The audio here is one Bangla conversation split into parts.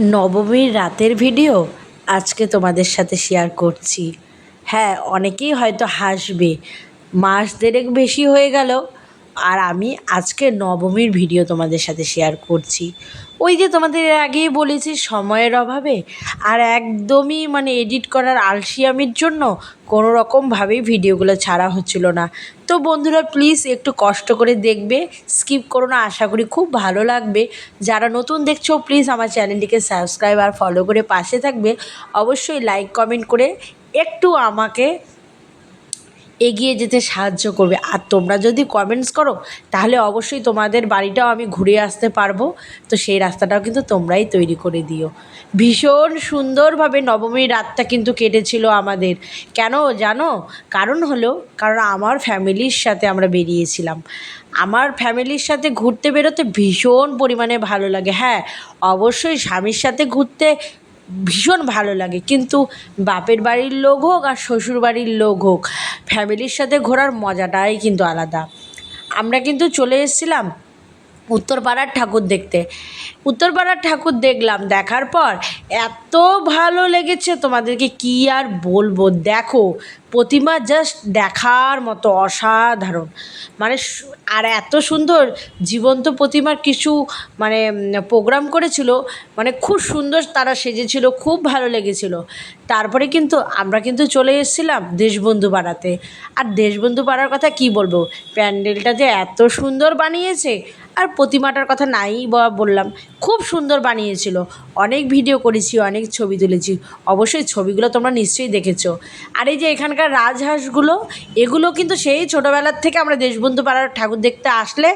নবমীর রাতের ভিডিও আজকে তোমাদের সাথে শেয়ার করছি। হ্যাঁ অনেকেই হয়তো হাসবে। মাস দেড়েক বেশি হয়ে গেল আর আমি আজকে নবমীর ভিডিও তোমাদের সাথে শেয়ার করছি। ওই যে তোমাদের আগেই বলেছি, সময়ের অভাবে আর একদমই মানে এডিট করার আলসিয়ামির জন্য কোনো রকমভাবেই ভিডিওগুলো ছাড়া হচ্ছিল না। তো বন্ধুরা প্লিজ একটু কষ্ট করে দেখবে স্কিপ করো না, আশা করি খুব ভালো লাগবে। যারা নতুন দেখছ প্লিজ আমার চ্যানেলটিকে সাবস্ক্রাইব আর ফলো করে পাশে থাকবে। অবশ্যই লাইক কমেন্ট করে একটু আমাকে এগিয়ে যেতে সাহায্য করবে। আর তোমরা যদি কমেন্টস করো, তাহলে অবশ্যই তোমাদের বাড়িটাও আমি ঘুরে আসতে পারব। তো সেই রাস্তাটাও কিন্তু তোমরাই তৈরি করে দিও। ভীষণ সুন্দরভাবে নবমীর রাতটা কিন্তু কেটেছিল আমাদের। কেন জানো? কারণ হলো, কারণ আমার ফ্যামিলির সাথে আমরা বেরিয়েছিলাম। আমার ফ্যামিলির সাথে ঘুরতে বেরোতে ভীষণ পরিমাণে ভালো লাগে। হ্যাঁ অবশ্যই স্বামীর সাথে ঘুরতে ভীষণ ভালো লাগে। কিন্তু বাপের বাড়ির লোক হোক আর শ্বশুর বাড়ির লোক হোক ফ্যামিলির সাথে ঘোরার মজাটাই কিন্তু আলাদা। আমরা কিন্তু চলে এসেছিলাম উত্তরপাড়ার ঠাকুর দেখতে। উত্তরপাড়ার ঠাকুর দেখলাম, দেখার পর এত ভালো লেগেছে তোমাদেরকে কি আর বলব। দেখো, প্রতিমা জাস্ট দেখার মতো অসাধারণ। মানে আর এত সুন্দর জীবন্ত প্রতিমার কিছু মানে প্রোগ্রাম করেছিল। মানে খুব সুন্দর তারা সেজেছিল, খুব ভালো লেগেছিল। তারপরে কিন্তু আমরা কিন্তু চলে এসেছিলাম দেশবন্ধু পাড়াতে। আর দেশবন্ধু পাড়ার কথা কি বলব? প্যান্ডেলটা যে এত সুন্দর বানিয়েছে আর প্রতিমাটার কথা নাই বা বললাম। খুব সুন্দর বানিয়েছিল। অনেক ভিডিও করেছি, অনেক ছবি তুলেছি। অবশ্যই ছবিগুলো তোমরা নিশ্চয়ই দেখেছ। আর এই যে এখানকার রাজহাঁসগুলো, এগুলো কিন্তু সেই ছোটোবেলার থেকে আমরা দেশবন্ধু পাড়ার ঠাকুর দেখতে আসলে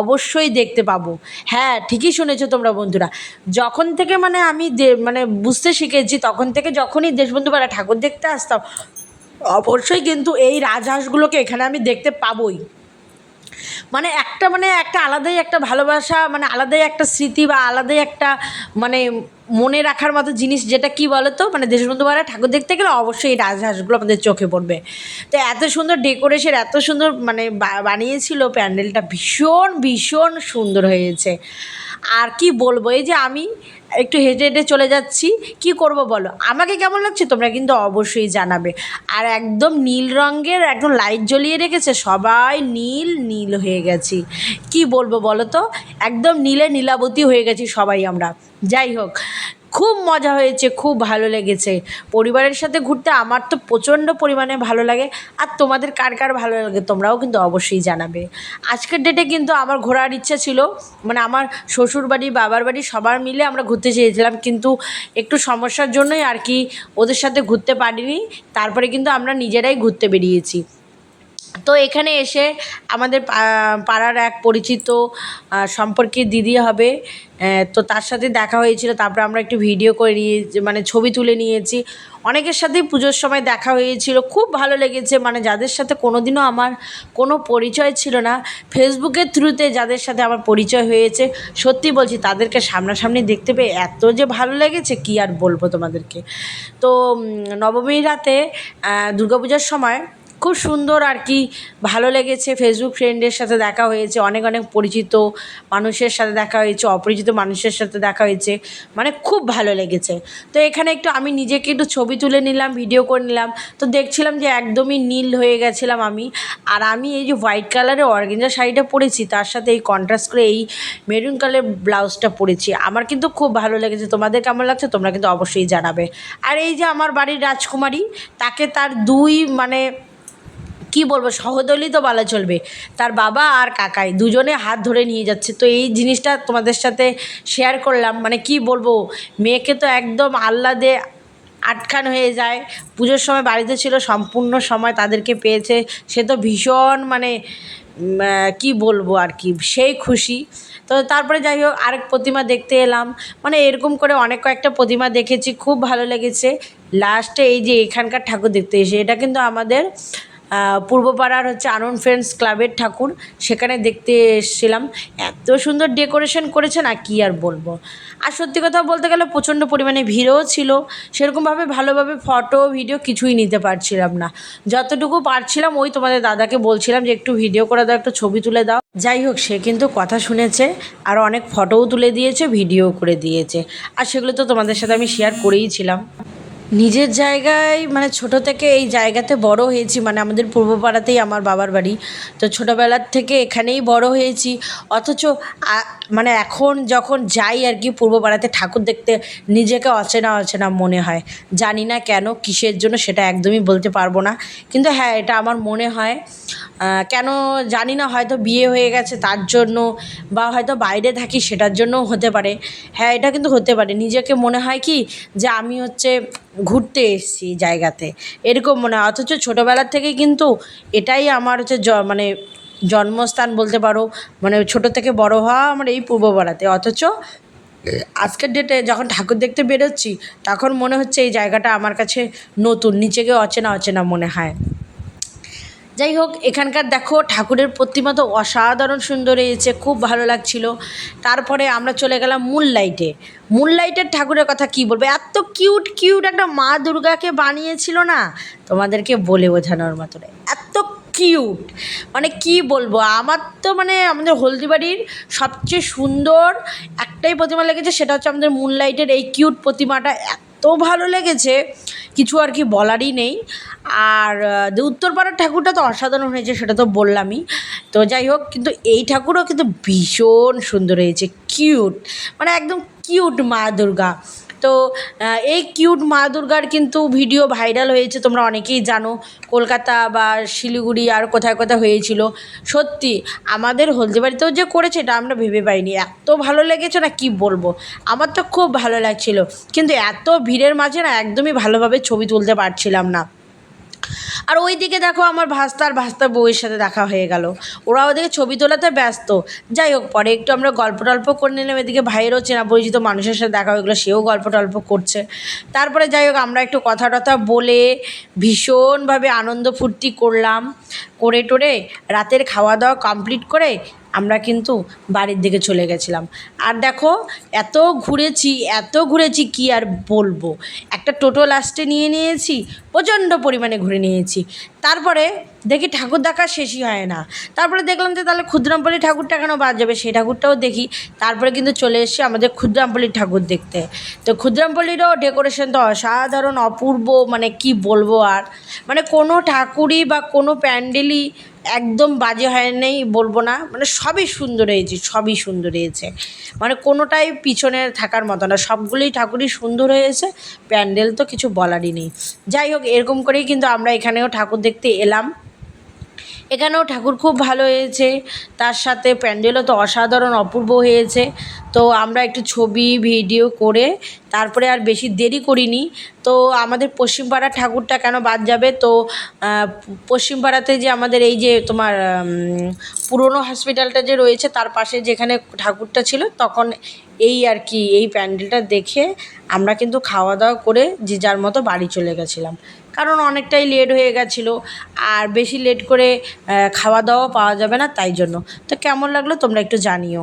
অবশ্যই দেখতে পাবো। হ্যাঁ ঠিকই শুনেছো তোমরা বন্ধুরা। যখন থেকে মানে আমি মানে বুঝতে শিখেছি, তখন থেকে যখনই দেশবন্ধু পাড়া ঠাকুর দেখতে আসতাম, অবশ্যই কিন্তু এই রাজহাঁসগুলোকে এখানে আমি দেখতে পাবোই। মানে একটা মানে একটা আলাদাই একটা ভালোবাসা মানে আলাদাই একটা স্মৃতি বা আলাদাই একটা মানে মনে রাখার মতো জিনিস যেটা কি বলো তো মানে দেশবন্ধু পাড়ায় ঠাকুর দেখতে গেলে অবশ্যই এই রাজহাঁসগুলো আমাদের চোখে পড়বে। তো এত সুন্দর ডেকোরেশন, এত সুন্দর মানে বানিয়েছিল প্যান্ডেলটা, ভীষণ ভীষণ সুন্দর হয়েছে। আর কি বলব? এই যে আমি একটু হেঁটে হেঁটে চলে যাচ্ছি, কি করব বলো? আমাকে কেমন লাগছে? তোমরা কিন্তু অবশ্যই জানাবে। আর একদম নীল রঙের, একদম লাইট জ্বলিয়ে রেখেছে, সবাই নীল নীল হয়ে গেছি। কি বলব বলো তো? একদম নীলে নীলাবতী হয়ে গেছি সবাই আমরা। যাই হোক খুব মজা হয়েছে, খুব ভালো লেগেছে। পরিবারের সাথে ঘুরতে আমার তো প্রচণ্ড পরিমাণে ভালো লাগে, আর তোমাদের কার কার ভালো লাগে তোমরাও কিন্তু অবশ্যই জানাবে। আজকের ডেটে কিন্তু আমার ঘোরার ইচ্ছা ছিল মানে আমার শ্বশুর বাড়ি বাবার বাড়ি সবার মিলে আমরা ঘুরতে চেয়েছিলাম, কিন্তু একটু সমস্যার জন্যই আর কি ওদের সাথে ঘুরতে পারিনি, তারপরে কিন্তু আমরা নিজেরাই ঘুরতে বেরিয়েছি। তো এখানে এসে আমাদের পাড়ার এক পরিচিত সম্পর্কের দিদি হবে। তো তার সাথে দেখা হয়েছিল তারপরে আমরা একটু ভিডিও করে নিয়ে মানে ছবি তুলে নিয়েছি। অনেকের সাথেই পুজোর সময় দেখা হয়েছিল খুব ভালো লেগেছে। মানে যাদের সাথে কোনোদিনও আমার কোনো পরিচয় ছিল না ফেসবুকের থ্রুতে যাদের সাথে আমার পরিচয় হয়েছে সত্যি বলছি তাদেরকে সামনাসামনি দেখতে পেয়ে এত যে ভালো লেগেছে কি আর বলব তোমাদেরকে? তো উম, নবমীর রাতে দুর্গাপূজার সময় খুব সুন্দর আর কি। ভালো লেগেছে। ফেসবুক ফ্রেন্ডের সাথে দেখা হয়েছে। অনেক অনেক পরিচিত মানুষের সাথে দেখা হয়েছে। অপরিচিত মানুষের সাথে দেখা হয়েছে। মানে খুব ভালো লেগেছে। তো এখানে একটু আমি নিজেকে একটু ছবি তুলে নিলাম ভিডিও করে নিলাম। তো দেখছিলাম যে একদমই নীল হয়ে গেছিলাম আমি। আর আমি এই যে হোয়াইট কালারের অর্গেঞ্জা শাড়িটা পরেছি, তার সাথে এই কন্ট্রাস্ট করে এই মেরুন কালার ব্লাউজটা পরেছি। আমার কিন্তু খুব ভালো লেগেছে। তোমাদের কেমন লাগছে তোমরা কিন্তু অবশ্যই জানাবে। আর এই যে আমার বাড়ির রাজকুমারী, তাকে তার দুই মানে কি বলব সহদলই তো বলা চলবে। তার বাবা আর কাকাই দুজনে হাত ধরে নিয়ে যাচ্ছে। তো এই জিনিসটা তোমাদের সাথে শেয়ার করলাম। মানে কি বলব, মেয়েকে তো একদম আহ্লাদে আটখান হয়ে যায়। পুজোর সময় বাড়িতে ছিল, সম্পূর্ণ সময় তাদেরকে পেয়েছে। সে তো ভীষণ মানে কি বলব আর কি, সেই খুশি। তো তারপরে যাই হোক, আরেক প্রতিমা দেখতে এলাম। মানে এরকম করে অনেক কয়েকটা প্রতিমা দেখেছি, খুব ভালো লেগেছে। লাস্টে এই যে এখানকার ঠাকুর দেখতে এসে, এটা কিন্তু আমাদের পূর্বপাড়ার হচ্ছে আনন্দ ফ্রেন্ডস ক্লাবের ঠাকুর, সেখানে দেখতে এসেছিলাম। এত সুন্দর ডেকোরেশন করেছে না কি আর বলব? আর সত্যি কথা বলতে গেলে প্রচণ্ড পরিমাণে ভিড়ও ছিল। সেরকমভাবে ভালোভাবে ফটো, ভিডিও কিছুই নিতে পারছিলাম না। যতটুকু পারছিলাম, ওই তোমাদের দাদাকে বলছিলাম যে, একটু ভিডিও করে দাও, একটু ছবি তুলে দাও। যাই হোক, সে কিন্তু কথা শুনেছে, আর অনেক ফটোও তুলে দিয়েছে, ভিডিও করে দিয়েছে। আর সেগুলো তো তোমাদের সাথে আমি শেয়ার করেই ছিলাম। নিজের জায়গায় মানে ছোট থেকে এই জায়গাতে বড় হয়েছি মানে আমাদের পূর্বপাড়াতেই আমার বাবার বাড়ি। তো ছোটোবেলার থেকে এখানেই বড় হয়েছি। অথচ মানে এখন যখন যাই আর কি পূর্বপাড়াতে ঠাকুর দেখতে, নিজেকে অচেনা অচেনা মনে হয়। জানি না কেন কিসের জন্য সেটা একদমই বলতে পারব না। কিন্তু হ্যাঁ এটা আমার মনে হয়। কেন জানি না হয়তো বিয়ে হয়ে গেছে তার জন্য, বা হয়তো বাইরে থাকি সেটার জন্যও হতে পারে। হ্যাঁ এটা কিন্তু হতে পারে। নিজেকে মনে হয় কি যে আমি হচ্ছে ঘুরতে এসেছি জায়গাতে। এরকম মনে হয়। অথচ ছোটোবেলার থেকে কিন্তু এটাই আমার হচ্ছে জ মানে জন্মস্থান বলতে পারো। মানে ছোটো থেকে বড় হওয়া আমার এই পূর্ব পূর্বপাড়াতে অথচ আজকের ডেটে যখন ঠাকুর দেখতে বেরোচ্ছি, তখন মনে হচ্ছে এই জায়গাটা আমার কাছে নতুন। নিচেকে অচেনা অচেনা মনে হয়। যাই হোক, এখানকার দেখো ঠাকুরের প্রতিমা তো অসাধারণ সুন্দর হয়েছে, খুব ভালো লাগছিল। তারপরে আমরা চলে গেলাম মূল লাইটে মূল লাইটের ঠাকুরের কথা কি বলব? এত কিউট কিউট একটা মা দুর্গাকে বানিয়েছিল না? তোমাদেরকে বলে বোঝানোর মতো এত কিউট মানে কি বলব? আমার তো মানে আমাদের হলদিবাড়ির সবচেয়ে সুন্দর একটাই প্রতিমা লেগেছে, সেটা হচ্ছে আমাদের মুন লাইটের এই কিউট প্রতিমাটা। এত ভালো লেগেছে, কিছু আর কি বলারই নেই। আর উত্তরপাড়ার ঠাকুরটা তো অসাধারণ হয়েছে, সেটা তো বললামই। তো যাই হোক, কিন্তু এই ঠাকুরও কিন্তু ভীষণ সুন্দর হয়েছে, কিউট মানে একদম কিউট মা দুর্গা। তো এই কিউট মা দুর্গার কিন্তু ভিডিও ভাইরাল হয়েছে, তোমরা অনেকেই জানো। কলকাতা বা শিলিগুড়ি আর কোথায় কোথায় হয়েছিল। সত্যি, আমাদের হলদিবাড়িতেও যে করেছে, এটা আমরা ভেবে পাইনি। এত ভালো লেগেছে না কি বলব? আমার তো খুব ভালো লাগছিল। কিন্তু এত ভিড়ের মাঝে না, একদমই ভালোভাবে ছবি তুলতে পারছিলাম না। আর ওই দিকে দেখো আমার ভাস্তার ভাস্তার বউয়ের সাথে দেখা হয়ে গেল। ওরা ওদিকে ছবি তোলাতে ব্যস্ত। যাই হোক, পরে একটু আমরা গল্প টল্প করে নিলাম। এদিকে ভাইয়েরও চেনা পরিচিত মানুষের সাথে দেখা হয়ে গেলো, সেও গল্প টল্প করছে। তারপরে যাই হোক, আমরা একটু কথা টথা বলে ভীষণভাবে আনন্দ ফুর্তি করলাম। করে টোরে রাতের খাওয়া দাওয়া কমপ্লিট করে আমরা কিন্তু বাড়ির দিকে চলে গেছিলাম। আর দেখো, এত ঘুরেছি এত ঘুরেছি, কি আর বলব? একটা টোটো লাস্টে নিয়ে নিয়েছি, প্রচণ্ড পরিমাণে ঘুরে নিয়েছি। তারপরে দেখি ঠাকুর দেখা শেষই হয় না। তারপরে দেখলাম যে তাহলে ক্ষুদ্রামপল্লী ঠাকুরটা কেন বাদ যাবে? সেই ঠাকুরটাও দেখি। তারপরে কিন্তু চলে এসেছি আমাদের ক্ষুদ্রামপল্লীর ঠাকুর দেখতে। তো ক্ষুদ্রামপল্লীরও ডেকোরেশন তো অসাধারণ, অপূর্ব মানে কি বলব আর? মানে কোনো ঠাকুরই বা কোনো প্যান্ডেলই একদম বাজে হয় নেই বলব না। মানে সবই সুন্দর হয়েছে, সবই সুন্দর হয়েছে। মানে কোনোটাই পিছনে থাকার মতো না। সবগুলোই ঠাকুরই সুন্দর হয়েছে। প্যান্ডেল তো কিছু বলারই নেই। যাই হোক, এরকম করেই কিন্তু আমরা এখানেও ঠাকুর দেখতে এলাম। এখানেও ঠাকুর খুব ভালো হয়েছে। তার সাথে প্যান্ডেলও তো অসাধারণ, অপূর্ব হয়েছে। তো আমরা একটু ছবি, ভিডিও করে তারপরে আর বেশি দেরি করিনি। তো আমাদের পশ্চিমপাড়ার ঠাকুরটা কেন বাদ যাবে? তো পশ্চিমপাড়াতে যে আমাদের এই যে তোমার পুরনো হসপিটালটা যে রয়েছে, তার পাশে যেখানে ঠাকুরটা ছিল, তখন এই আর কি, এই প্যান্ডেলটা দেখে আমরা কিন্তু খাওয়া দাওয়া করে যে যার মতো বাড়ি চলে গেছিলাম। কারণ অনেকটাই লেট হয়ে গেছিল, আর বেশি লেট করে খাওয়া দাওয়া পাওয়া যাবে না, তাই জন্য। তো কেমন লাগল তোমরা একটু জানিও।